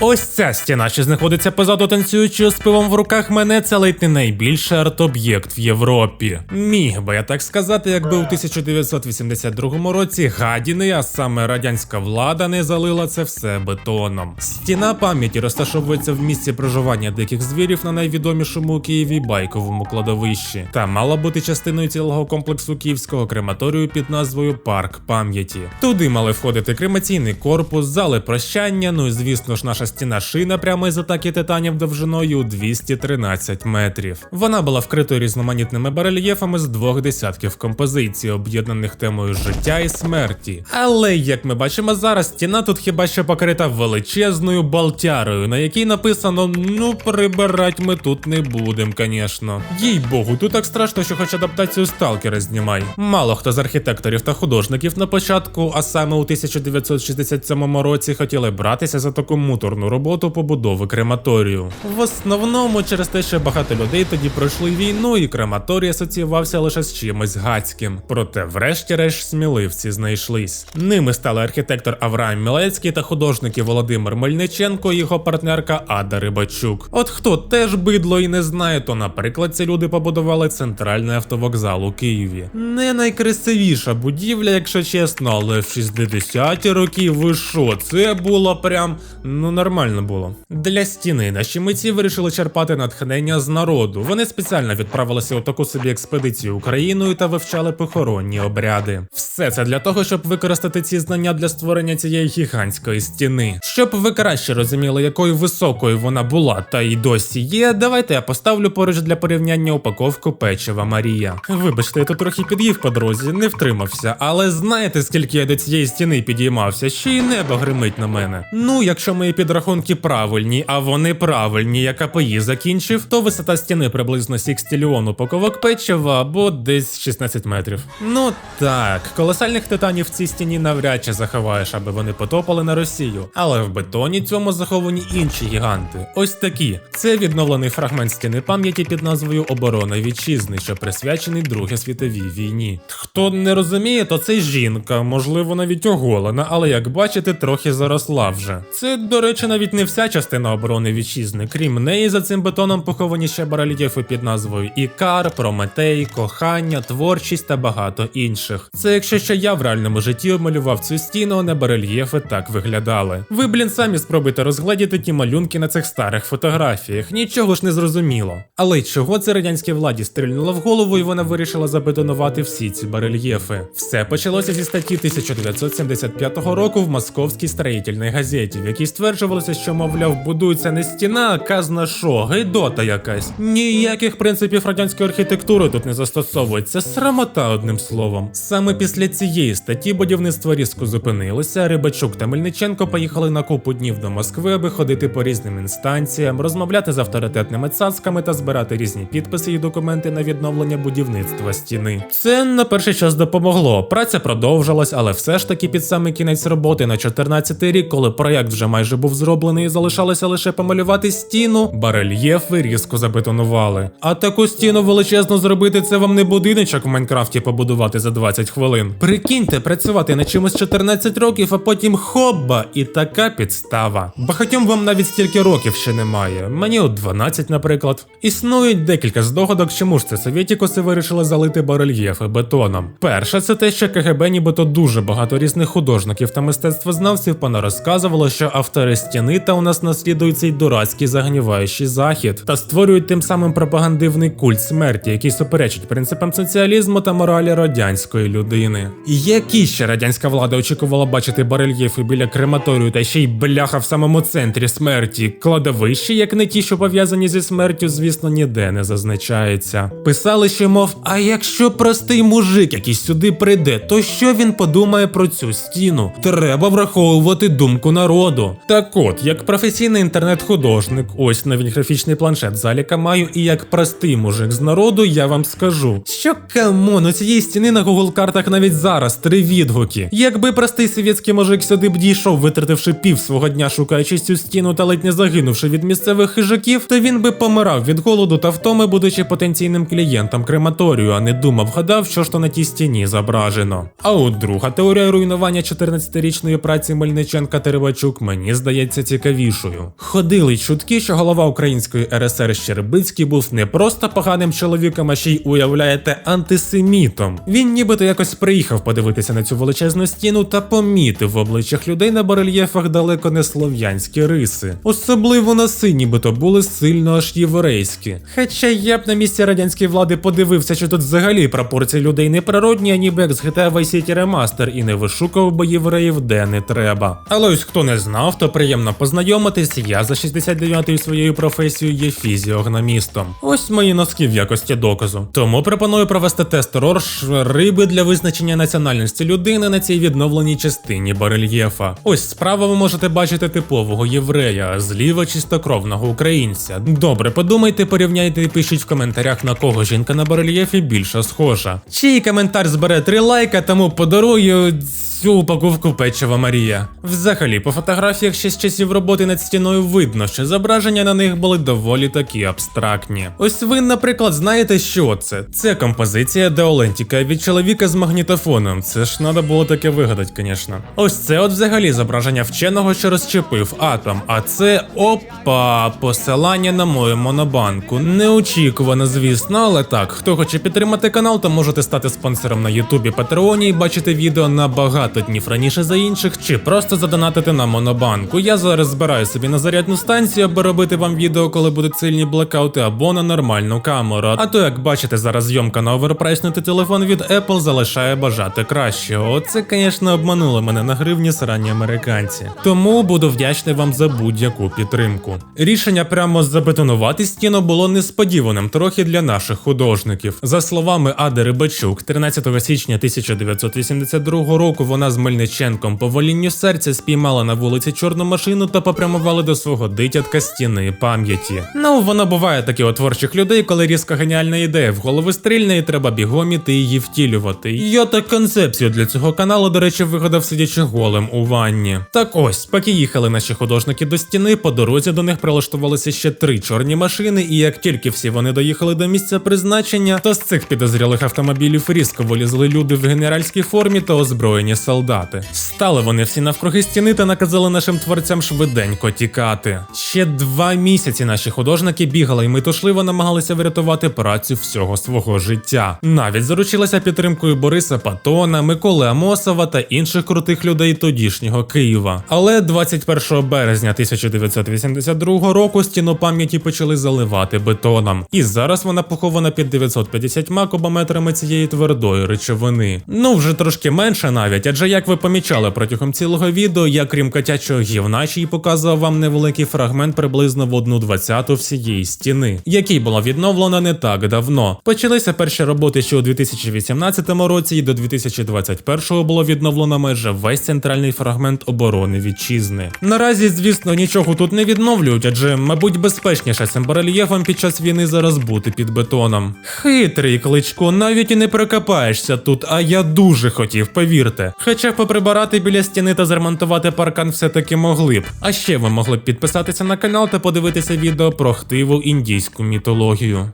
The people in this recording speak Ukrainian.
Ось ця стіна, що знаходиться позаду танцюючого з пивом в руках мене, це ледь не найбільший арт-об'єкт в Європі. Міг би я так сказати, якби у 1982 році гадіни, а саме радянська влада, не залила це все бетоном. Стіна пам'яті розташовується в місці проживання диких звірів на найвідомішому у Києві байковому кладовищі, та мала бути частиною цілого комплексу київського крематорію під назвою Парк пам'яті. Туди мали входити кремаційний корпус, зали прощання, ну і звісно ж наша стіна шина прямо із атаки титанів довжиною у 213 метрів. Вона була вкритою різноманітними барельєфами з двох десятків композицій, об'єднаних темою життя і смерті. Але як ми бачимо зараз, стіна тут хіба що покрита величезною балтярою, на якій написано: ну прибирать ми тут не будем, звісно. Їй богу, тут так страшно, що хоч адаптацію сталкера знімай. Мало хто з архітекторів та художників на початку, а саме у 1967 році, хотіли братися за таку муторну роботу побудови крематорію. В основному через те, що багато людей тоді пройшли війну, і крематорій асоціювався лише з чимось гацьким. Проте, врешті-решт, сміливці знайшлись. Ними стали архітектор Авраам Мілецький та художники Володимир Мельниченко і його партнерка Ада Рибачук. От хто теж бидло і не знає, то, наприклад, ці люди побудували центральний автовокзал у Києві. Не найкрасивіша будівля, якщо чесно, але в 60-ті роки ви що, це було прям ну нормально було. Для стіни наші митці вирішили черпати натхнення з народу. Вони спеціально відправилися у таку собі експедицію Україною та вивчали похоронні обряди. Все це для того, щоб використати ці знання для створення цієї гігантської стіни. Щоб ви краще розуміли, якою високою вона була та й досі є. Давайте я поставлю поруч для порівняння упаковку печива Марія. Вибачте, я тут трохи під'їв по дорозі, не втримався, але знаєте, скільки я до цієї стіни підіймався, ще й небо гримить на мене. Ну, якщо мої підрахунки правильні, а вони правильні, як АПІ закінчив, то висота стіни приблизно сікстіліон упаковок печива або десь 16 метрів. Ну так, колосальних титанів в цій стіні навряд чи заховаєш, аби вони потопали на Росію. Але в бетоні цьому заховані інші гіганти. Ось такі. Це відновлений фрагмент стіни пам'яті під назвою Оборона вітчизни, що присвячений Другій світовій війні. Хто не розуміє, то це жінка, можливо, навіть оголена, але як бачите, трохи заросла вже. Це, до речі, навіть не вся частина оборони вітчизни. Крім неї, за цим бетоном поховані ще барельєфи під назвою Ікар, Прометей, Кохання, Творчість та багато інших. Це якщо ще я в реальному житті обмалював цю стіну, не барельєфи так виглядали. Ви, блін, самі спробуйте розгледіти ті малюнки на цих старих фотографіях, нічого ж не зрозуміло. Але й чого це радянській владі стрільнуло в голову, і вона вирішила забетонувати всі ці барельєфи? Все почалося зі статті 1975 року в Московській строїтельній газеті, в якій стверджувалося, що, мовляв, будується не стіна, а казна що, гейдота якась. Ніяких принципів радянської архітектури тут не застосовується, срамота одним словом. Саме після цієї статті будівництво різко зупинилося. Рибачук та Мельниченко поїхали на купу днів до Москви, аби ходити по різним інстанціям, розмовляти з авторитетними цацками та збирати різні підписи і документи на відновлення будівництва стіни. Це на перший час допомогло. Праця продовжилась, але все ж таки під самий кінець роботи на 14-й рік, коли проєкт вже майже був зроблений і залишалося лише помалювати стіну, барельєфи різко забетонували. А таку стіну величезну зробити це вам не будиночок в Майнкрафті побудувати за 20 хвилин. Прикиньте, працювати на чимось 14 років, а потім хобба, і така підстава. Багатьом вам навіть стільки років ще немає. Мені от 12, наприклад. Існують декілька здогадок, чому ж це совєтікоси вирішили залити барельєфи бетоном. Перше, це те, що КГБ нібито дуже багато різних художників та мистецтвознавців понарозказувало, що автори стіни та у нас наслідують цей дурацький загніваючий захід та створюють тим самим пропагандивний культ смерті, який суперечить принципам соціалізму та моралі радянської людини. Які ще радянська влада очікувала бачити барельєфи біля крематорію та ще й бляха в самому центрі смерті, кладовищі, як не ті, що пов'язані зі смертю, звісно, ніде не зазначається. Писали, що мов, а якщо простий мужик якийсь сюди прийде, то що він подумає про цю стіну? Треба враховувати думку народу. Так от, як професійний інтернет-художник, ось навіть графічний планшет заліка маю, і як простий мужик з народу, я вам скажу, що камон, у цієї стіни на Google картах навіть зараз три відгуки. Якби простий совєтський мужик сюди б дійшов, витративши пів свого дня шукаючи цю стіну та ледь не загинувши від місцевих хижаків, то він би помирав від голоду та втоми, будучи потенційним клієнтом крематорію, а не думав, гадав, що ж то на тій стіні зображено. А от друга теорія руйнування 14-річної праці Мельниченка та Рибачук, мені здається, здається цікавішою. Ходили чутки, що голова української РСР Щербицький був не просто поганим чоловіком, а ще й уявляєте антисемітом. Він нібито якось приїхав подивитися на цю величезну стіну та помітив в обличчях людей на барельєфах далеко не слов'янські риси. Особливо носи, нібито були сильно аж єврейські. Хоча я б на місці радянської влади подивився, що тут взагалі пропорції людей не природні, а ніби як з GTA Vice City Remaster і не вишукував би євреїв де не треба. Але ось хто не знав, то приємно познайомитись. Я за 69-ю своєю професією є фізіогномістом. Ось мої носки в якості доказу. Тому пропоную провести тест рорш риби для визначення національності людини на цій відновленій частині барельєфа. Ось справа ви можете бачити типового єврея, зліва чистокровного українця. Добре, подумайте, порівняйте і пишіть в коментарях, на кого жінка на барельєфі більше схожа. Чий коментар збере 3 лайка, тому подарую цю упаковку печива Марія. Взагалі, по фотографіях ще з часів роботи над стіною видно, що зображення на них були доволі такі абстрактні. Ось ви, наприклад, знаєте, що це? Це композиція Деолентіка від чоловіка з магнітофоном. Це ж треба було таке вигадати, звісно. Ось це от взагалі зображення вченого, що розчепив атом. А це опа, посилання на мою монобанку. Неочікувано, звісно, але так. Хто хоче підтримати канал, то можете стати спонсором на Ютубі Патреоні і бачити відео набагато днів раніше за інших, чи просто задонатити на монобанку. Я зараз збираю собі на зарядну станцію, аби робити вам відео, коли будуть сильні блекаути, або на нормальну камеру. А то, як бачите, зараз зйомка на оверпрайснутий телефон від Apple залишає бажати кращого. Оце, звісно, обманули мене на гривні срані американці. Тому буду вдячний вам за будь-яку підтримку. Рішення прямо забетонувати стіну було несподіваним трохи для наших художників. За словами Ади Рибачук, 13 січня 1982 року вона з Мельниченком по волінню серця спіймала на вулиці чорну машину та попрямували до свого дитятка стіни пам'яті. Ну, воно буває таке у творчих людей, коли різка геніальна ідея в голову стрільне і треба бігом іти її втілювати. Я так концепцію для цього каналу, до речі, вигадав сидячи голим у ванні. Так ось, поки їхали наші художники до стіни, по дорозі до них прилаштувалися ще три чорні машини, і як тільки всі вони доїхали до місця призначення, то з цих підозрілих автомобілів різко вилізли люди в генеральській формі та озброєні солдати. Стали вони всі навкруги стіни та наказали нашим творцям швиденько тікати. Ще два місяці наші художники бігали і метушливо намагалися врятувати працю всього свого життя. Навіть заручилися підтримкою Бориса Патона, Миколи Амосова та інших крутих людей тодішнього Києва. Але 21 березня 1982 року стіну пам'яті почали заливати бетоном. І зараз вона похована під 950 кубометрами цієї твердої речовини. Ну вже трошки менше навіть, адже як ви помічали протягом цілого відео, я крім котячого гівна ще й показував вам невеликий фрагмент приблизно в одну двадцяту всієї стіни, який було відновлено не так давно. Почалися перші роботи ще у 2018 році, і до 2021 було відновлено майже весь центральний фрагмент оборони вітчизни. Наразі, звісно, нічого тут не відновлюють, адже, мабуть, безпечніше цим барельєфом під час війни зараз бути під бетоном. Хитрий кличко, навіть і не прикопаєшся тут, а я дуже хотів, повірте. Хоча поприбирати біля стіни та зремонтувати паркан все-таки могли б. А ще ви могли б підписатися на канал та подивитися відео про хтиву індійську мітологію.